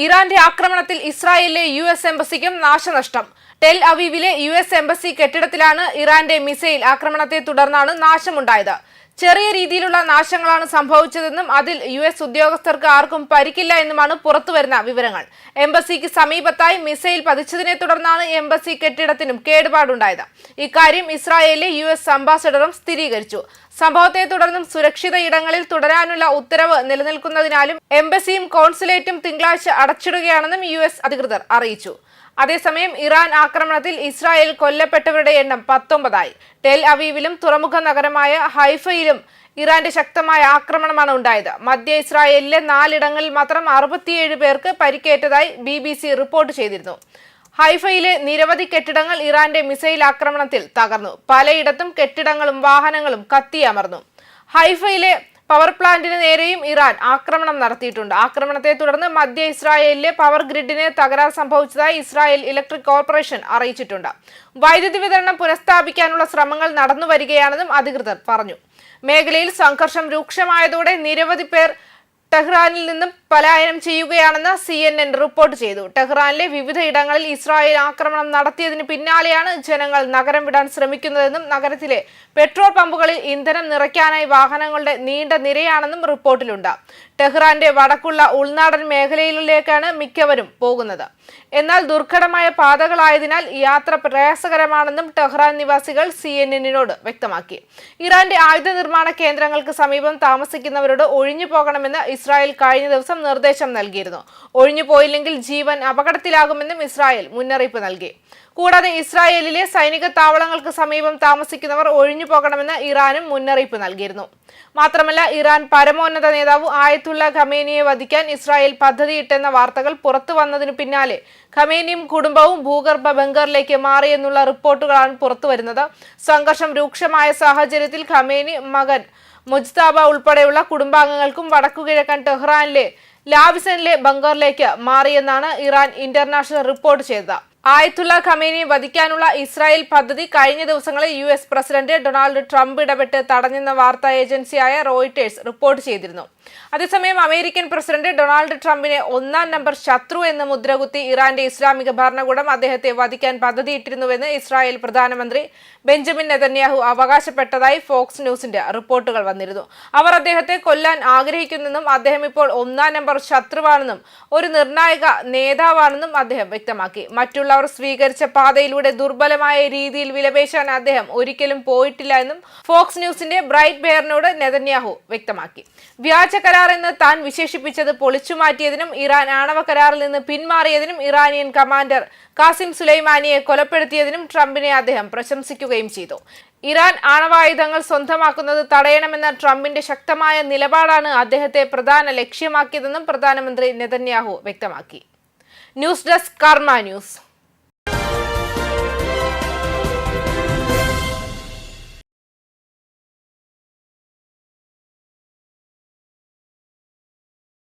ഇറാന്റെ ആക്രമണത്തിൽ ഇസ്രായേലിലെ യു എസ് എംബസിക്കും നാശനഷ്ടം. ടെൽ അവീവിലെ യു എസ് എംബസി കെട്ടിടത്തിലാണ് ഇറാന്റെ മിസൈൽ ആക്രമണത്തെ തുടർന്നാണ് നാശമുണ്ടായത്. ചെറിയ രീതിയിലുള്ള നാശങ്ങളാണ് സംഭവിച്ചതെന്നും അതിൽ യു എസ് ഉദ്യോഗസ്ഥർക്ക് ആർക്കും പരിക്കില്ല എന്നുമാണ് പുറത്തുവരുന്ന വിവരങ്ങൾ. എംബസിക്ക് സമീപത്തായി മിസൈൽ പതിച്ചതിനെ തുടർന്നാണ് എംബസി കെട്ടിടത്തിനും കേടുപാടുണ്ടായത്. ഇക്കാര്യം ഇസ്രായേലിലെ യു എസ് അംബാസഡറും സ്ഥിരീകരിച്ചു. സംഭവത്തെ തുടർന്നും സുരക്ഷിത ഇടങ്ങളിൽ തുടരാനുള്ള ഉത്തരവ് നിലനിൽക്കുന്നതിനാലും എംബസിയും കോൺസുലേറ്റും തിങ്കളാഴ്ച അടച്ചിടുകയാണെന്നും യു അധികൃതർ അറിയിച്ചു. അതേസമയം ഇറാൻ ആക്രമണത്തിൽ ഇസ്രായേൽ കൊല്ലപ്പെട്ടവരുടെ എണ്ണം പത്തൊമ്പതായി. ടെൽ അവീവിലും തുറമുഖ നഗരമായ ഹൈഫയിലും ഇറാന്റെ ശക്തമായ ആക്രമണമാണ് ഉണ്ടായത്. മധ്യ ഇസ്രായേലിലെ നാലിടങ്ങളിൽ മാത്രം അറുപത്തിയേഴ് പേർക്ക് പരിക്കേറ്റതായി ബി റിപ്പോർട്ട് ചെയ്തിരുന്നു. ഹൈഫയിലെ നിരവധി കെട്ടിടങ്ങൾ ഇറാന്റെ മിസൈൽ ആക്രമണത്തിൽ തകർന്നു. പലയിടത്തും കെട്ടിടങ്ങളും വാഹനങ്ങളും കത്തിയമർന്നു ഹൈഫയിലെ പവർ പ്ലാന്റിന് നേരെയും ഇറാൻ ആക്രമണം നടത്തിയിട്ടുണ്ട്. ആക്രമണത്തെ തുടർന്ന് മധ്യ ഇസ്രായേലിലെ പവർ ഗ്രിഡിന് തകരാർ സംഭവിച്ചതായി ഇസ്രായേൽ ഇലക്ട്രിക് കോർപ്പറേഷൻ അറിയിച്ചിട്ടുണ്ട്. വൈദ്യുതി വിതരണം പുനഃസ്ഥാപിക്കാനുള്ള ശ്രമങ്ങൾ നടന്നു വരികയാണെന്നും അധികൃതർ പറഞ്ഞു. മേഖലയിൽ സംഘർഷം രൂക്ഷമായതോടെ നിരവധി പേർ ടെഹ്റാനിൽ നിന്നും പലായനം ചെയ്യുകയാണെന്ന് സി എൻ എൻ റിപ്പോർട്ട് ചെയ്തു. ടെഹ്റാനിലെ വിവിധ ഇടങ്ങളിൽ ഇസ്രായേൽ ആക്രമണം നടത്തിയതിന് പിന്നാലെയാണ് ജനങ്ങൾ നഗരം വിടാൻ ശ്രമിക്കുന്നതെന്നും നഗരത്തിലെ പെട്രോൾ പമ്പുകളിൽ ഇന്ധനം നിറയ്ക്കാനായി വാഹനങ്ങളുടെ നീണ്ട നിരയാണെന്നും റിപ്പോർട്ടിലുണ്ട്. ടെഹ്റാന്റെ വടക്കുള്ള ഉൾനാടൻ മേഖലയിലേക്കാണ് മിക്കവരും പോകുന്നത്. എന്നാൽ ദുർഘടമായ പാതകളായതിനാൽ യാത്ര പ്രയാസകരമാണെന്നും ടെഹ്റാൻ നിവാസികൾ സി എൻ എന്നിനോട് വ്യക്തമാക്കി. ഇറാന്റെ ആയുധ നിർമ്മാണ കേന്ദ്രങ്ങൾക്ക് സമീപം താമസിക്കുന്നവരോട് ഒഴിഞ്ഞു പോകണമെന്ന് ഇസ്രായേൽ കഴിഞ്ഞ ദിവസം നിർദ്ദേശം നൽകിയിരുന്നു. ഒഴിഞ്ഞു പോയില്ലെങ്കിൽ ജീവൻ അപകടത്തിലാകുമെന്നും ഇസ്രായേൽ മുന്നറിയിപ്പ് നൽകി. കൂടാതെ ഇസ്രായേലിലെ സൈനിക താവളങ്ങൾക്ക് സമീപം താമസിക്കുന്നവർ ഒഴിഞ്ഞു പോകണമെന്ന് ഇറാനും മുന്നറിയിപ്പ് നൽകിയിരുന്നു. മാത്രമല്ല ഇറാൻ പരമോന്നത നേതാവ് ആയത്തുള്ള ഖമേനിയെ വധിക്കാൻ ഇസ്രായേൽ പദ്ധതിയിട്ടെന്ന വാർത്തകൾ പുറത്തു വന്നതിനു പിന്നാലെ ഖമേനിയും കുടുംബവും ഭൂഗർഭ ബംഗറിലേക്ക് മാറിയെന്നുള്ള റിപ്പോർട്ടുകളാണ് പുറത്തുവരുന്നത് സംഘർഷം രൂക്ഷമായ സാഹചര്യത്തിൽ ഖമേനി മകൻ മുജ്താബ ഉൾപ്പെടെയുള്ള കുടുംബാംഗങ്ങൾക്കും വടക്കുകിഴക്കൻ ടെഹ്റാനിലെ ലാവിസനിലെ ബംഗറിലേക്ക് മാറിയെന്നാണ് ഇറാൻ ഇന്റർനാഷണൽ റിപ്പോർട്ട് ചെയ്തത്. ആയത്തുള്ള ഖമേനിയെ വധിക്കാനുള്ള ഇസ്രായേൽ പദ്ധതി കഴിഞ്ഞ ദിവസങ്ങളിൽ U S president Donald Trump ഇടപെട്ട് തടഞ്ഞെന്ന വാർത്താ ഏജൻസിയായ റോയിട്ടേഴ്സ് റിപ്പോർട്ട് ചെയ്തിരുന്നു. അതേസമയം അമേരിക്കൻ പ്രസിഡന്റ് ഡൊണാൾഡ് ട്രംപിനെ ഒന്നാം നമ്പർ ശത്രു എന്ന് മുദ്രകുത്തി ഇറാന്റെ ഇസ്ലാമിക ഭരണകൂടം അദ്ദേഹത്തെ വധിക്കാൻ പദ്ധതിയിട്ടിരുന്നുവെന്ന് ഇസ്രായേൽ പ്രധാനമന്ത്രി ബെഞ്ചമിൻ നെതന്യാഹു അവകാശപ്പെട്ടതായി ഫോക്സ് ന്യൂസിന്റെ റിപ്പോർട്ടുകൾ വന്നിരുന്നു. അവർ അദ്ദേഹത്തെ കൊല്ലാൻ ആഗ്രഹിക്കുന്നെന്നും അദ്ദേഹം ഇപ്പോൾ ഒന്നാം നമ്പർ ശത്രുവാണെന്നും ഒരു നിർണായക നേതാവാണെന്നും അദ്ദേഹം വ്യക്തമാക്കി. മറ്റുള്ളവർ സ്വീകരിച്ച പാതയിലൂടെ ദുർബലമായ രീതിയിൽ വിലപേശാൻ അദ്ദേഹം ഒരിക്കലും പോയിട്ടില്ല എന്നും ഫോക്സ് ന്യൂസിന്റെ ബ്രൈറ്റ് ബെയറിനോട് നെതന്യാഹു വ്യക്തമാക്കി. വ്യാജ കരാർ എന്ന് താൻ വിശേഷിപ്പിച്ചത് പൊളിച്ചുമാറ്റിയതിനും ഇറാൻ ആണവ കരാറിൽ നിന്ന് പിന്മാറിയതിനും ഇറാനിയൻ കമാൻഡർ കാസിം സുലൈമാനിയെ കൊലപ്പെടുത്തിയതിനും ട്രംപിനെ അദ്ദേഹം പ്രശംസിക്കുകയും ചെയ്തു. ഇറാൻ ആണവായുധങ്ങൾ സ്വന്തമാക്കുന്നത് തടയണമെന്ന ട്രംപിന്റെ ശക്തമായ നിലപാടാണ് അദ്ദേഹത്തെ പ്രധാന ലക്ഷ്യമാക്കിയതെന്നും പ്രധാനമന്ത്രി നെതന്യാഹു വ്യക്തമാക്കി. News desk Karma news.